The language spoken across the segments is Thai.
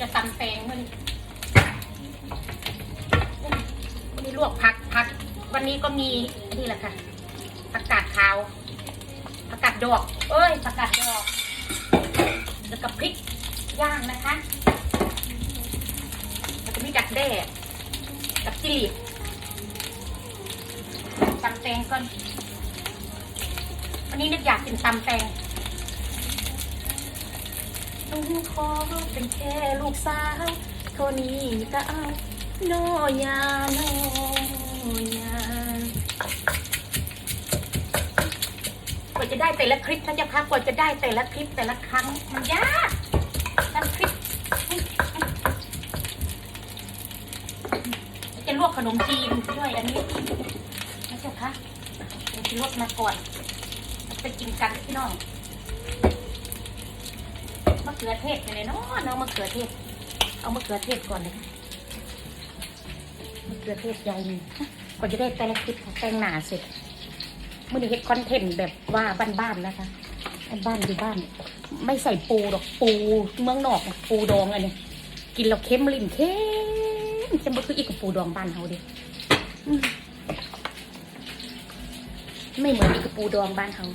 จะตำแตงมันมีลวกผักผัก วันนี้ก็มีนี่แหละค่ะผักกาดขาวผักกาดดอก เอ้ยผักกาดดอก แล้วก็พริกย่างนะคะแล้วก็มีดักแด้กับจิลีบตำแตงก่อนวันนี้นึกอยากกินตำแตง ต้องขอเป็นแค่ลูกสาวเท่านี้ก็เอาโนยาโนยากว่าจะได้แต่ละคลิปนะเจ๊ะคะกว่าจะได้แต่ละคลิปแต่ละครั้งมันยากทำคลิปจะลวกขนมจีนด้วยอันนี้นะเจ๊ะคะเดี๋ยวจะลวกมาก่อนไปกินกันพี่น้อง เขือเทศไปเลยเนาะน้องมะเขือเทศ เอามะเขือเทศก่อนเลยมะเขือเทศใหญ่นึ่ก่อนจะได้แต่ละคลิปของแต่งหนาเสร็จมื่อนี้เฮ็ดคอนเทนต์แบบว่าบ้านๆนะคะบ้านๆอยู่บ้าน ไม่ใส่ปูหรอกปูเมืองนอกปูดองอันนี้กินแล้วเค็มลิ้นเค็มเค็มบ่คืออีกกับปูดองบ้านเฮาเดิไม่เหมือนอีกกับปูดองบ้านเฮา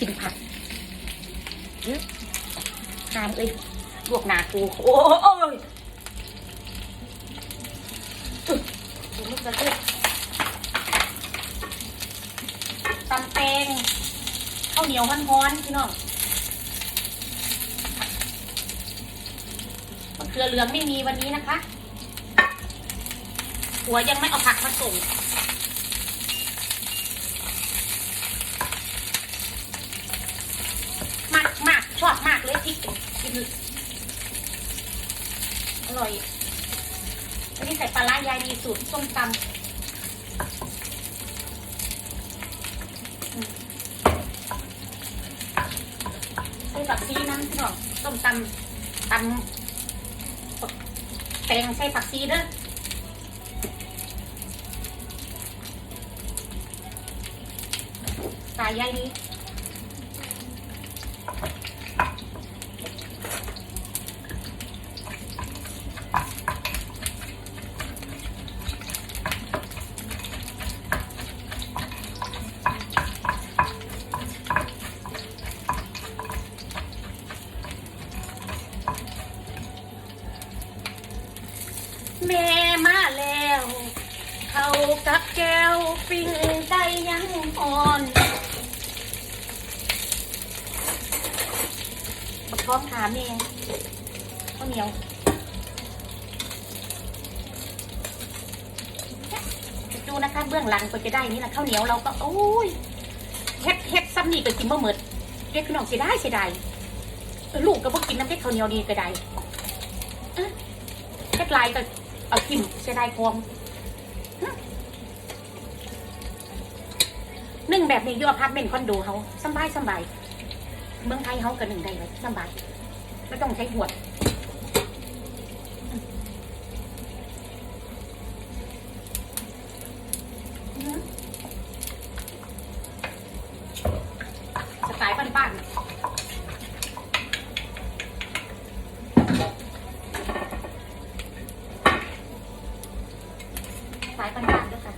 กินผักเยอะ ทานเอ้ยลวกหนาปูโอ้โอ้ยอุ๊ยดูมันจะเทศตำแตงข้าวเหนียวฮ้อนๆพี่น้องมะเขือเหลืองไม่มีวันนี้นะคะ หัวยังไม่เอาผักมาส่ง มากมาก ชอบมากเลยพริกกินอร่อยอันนี้ใส่ปลาร้ายายดีสูตรส้มตำใส่ผักซีน้ำพี่น้องส้มตำตำแตงใส่ผักซีเด้อสายายดี แม่มาแล้ว เขากับแก้วปิ้งไก่ยังอ่อนบักท้องถามเองข้าวเหนียวดูนะคะ เบื้องหลังก็จะได้นี่แหละข้าวเหนียวเราก็โอ้ยเฮ็ดเฮ็ดซ้ำนี่ก็กินบ่หมดเด็กพี่น้องเสียดายเสียดายลูกก็บ่กินน้ำเด็กข้าวเหนียวนี่ก็ได้เอ๊ะเฮ็ดลายก็ เอาทิมเสียดายฟองหึหนึ่งแบบนี้อยู่อพาร์ตเมนต์คอนโดเขาสบายสบายเมืองไทยเขาก็หนึ่งได้เลยสบายไม่ต้องใช้หวดอืมสไตล์บ้านๆสายบ้านๆด้วยค่ะ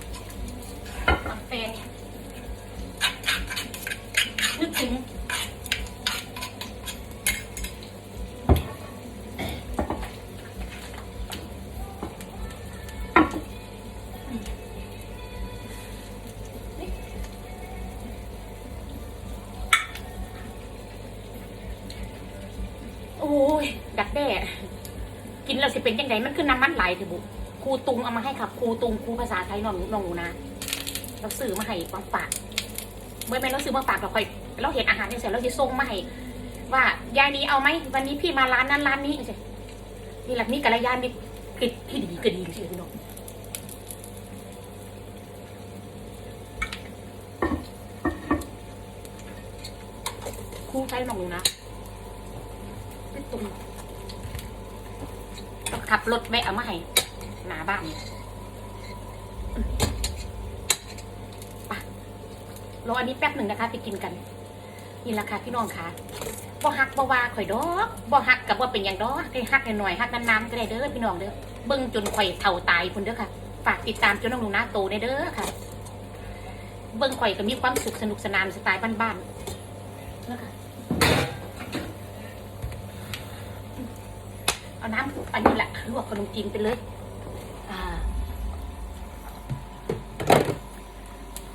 ทำเป็น นึกถึงโอ้ย ดักแด้กินแล้วสิเป็นยังไงมันคือน้ำมันไหลเถอะบุครูตุงเอามาให้ค่ะครูตุงครูภาษาไทยน้องหนูน้องหนูนะ เราซื้อมาให้มาฝากเมื่อไม่เราซื้อมาฝากเราค่อย เราเห็นอาหารเนี่ยเสร็จเราจะส่งมาให้ว่ายายนี้เอาไหมวันนี้พี่มาร้านนั้นร้านนี้ใช่นี่แหละนี่กัลยาณมิตรคือที่ดีก็ดีใช่ไหมพี่น้องครูใช้น้องหนูนะไม่ตุงต้องขับรถแวะเอามาให้หนาบ้านรออันนี้แป๊บหนึ่งนะคะไปกินกัน นี่แหละค่ะพี่น้องค่ะบ่ฮักบ่ว่าข่อยดอกบ่ฮักกับบ่เป็นหยังดอกให้ฮักหน่อยๆฮักนานๆก็ได้เด้อพี่น้องเด้อเบิ่งจนข่อยเฒ่าตายพุ่นเด้อค่ะ ฝากติดตามจนน้องหนูนาโตได้เด้อค่ะ เบิ่งข่อยก็มีความสุขสนุกสนานสไตล์บ้านๆเด้อค่ะเอาน้ำอันนี้แหละลวกขนมจีนไปเลยอ่า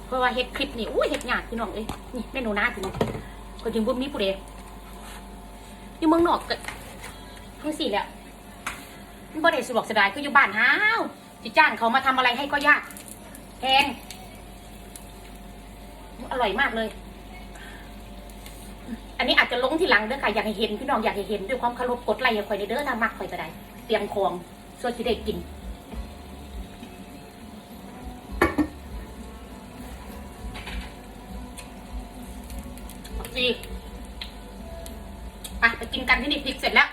เพราะว่าเฮ็ดคลิปนี่อุ้ยเฮ็ดยากพี่น้องเอ้ยนี่แม่หนูนาพี่น้อง ก็จึงบ่มีผู้ใดอยู่เมืองนอกก็ทั้งสี่แหละมันบ่ได้สะดวกสบายคืออยู่บ้านฮ้าวสิจ้างเขามาทำอะไรให้ก็ยากแพงอร่อยมากเลย อันนี้อาจจะลงที่หลังเด้อค่ะอยากให้เห็นพี่น้องอยากให้เห็นด้วยความเคารพกดไลค์ให้ข่อยในเด้อถ้ามักข่อยก็ได้เตรียมของส่วนที่ได้กิน ดีไปไปกินกันที่นี่พริกเสร็จแล้ว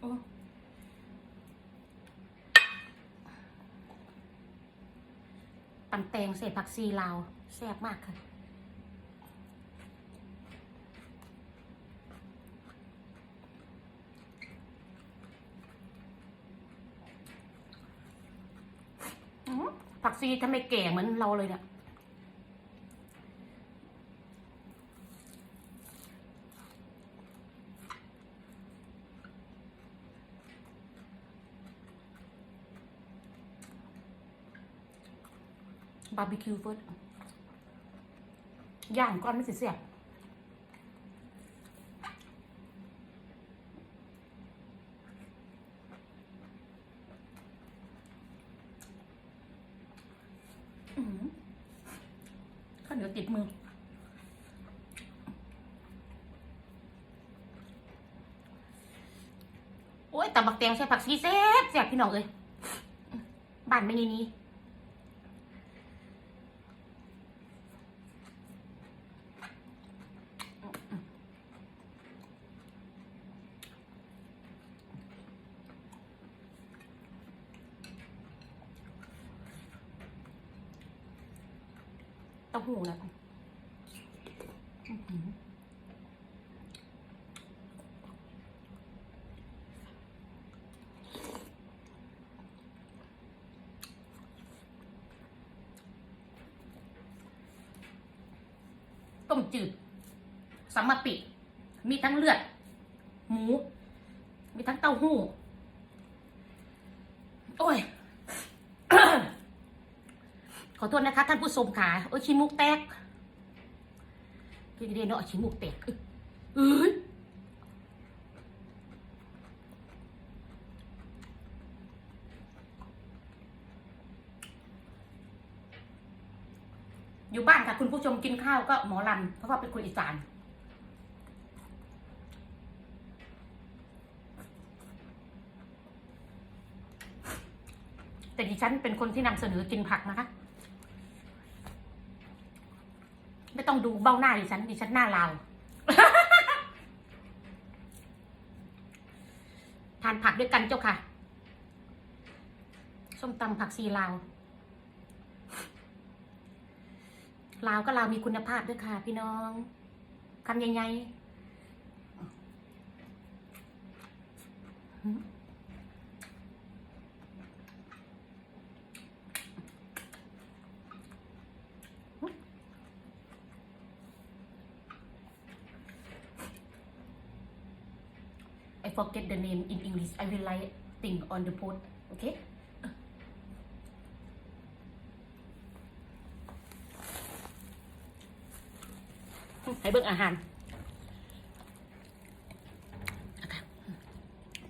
โอ้ตำแตงใส่ผักซีลาวแซ่บมากค่ะอ๋อผักซีทำไมแก่เหมือนเราเลยเนี่ย บาร์บีคิวเฟิร์สย่างก้อนไม่สิเสียบข้าเหนียวติดมือโอ้ยตำบักแตงใช้ผักซีเซ็บแซ่บพี่น้องเอ้ยบ้านไม่นี่นี้ ต้าหู้นะอื้อหือต้มจืดสัมมาปิ มีทั้งเลือด หมู มีทั้งเต้าหู้ โอ้ย ขอโทษนะคะ ท่านผู้ชมขาโอ้ยชิมุกแตกพี่เดนเนาะชิมุกแตกเอ้ยอยู่บ้านค่ะคุณผู้ชมกินข้าวก็หมอลำเพราะว่าเป็นคนอีสานแต่ดิฉันเป็นคนที่นำเสนอกินผักนะคะ ไม่ต้องดูเบ้าหน้าดิฉันดิฉันหน้าลาวทานผักด้วยกันเจ้าค่ะ ส้มตำผักซีลาว ลาวก็ลาวมีคุณภาพด้วยค่ะ พี่น้องคำยังไง forget the name in English. I will write thing on the post. Okay? ให้เบิ่งอาหาร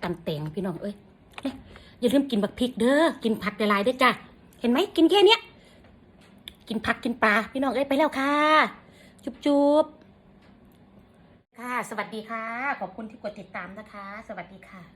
ตำแตงพี่น้องเอ้ยอย่าลืมกินบักพริกเด้อ กินผักหลายๆด้อจ้ะ เห็นไหมกินแค่เนี้ย กินผักกินปลาพี่น้องเอ้ยไปแล้วค่ะ จุ๊บจุ๊บ สวัสดีค่ะ ขอบคุณที่กดติดตามนะคะ สวัสดีค่ะ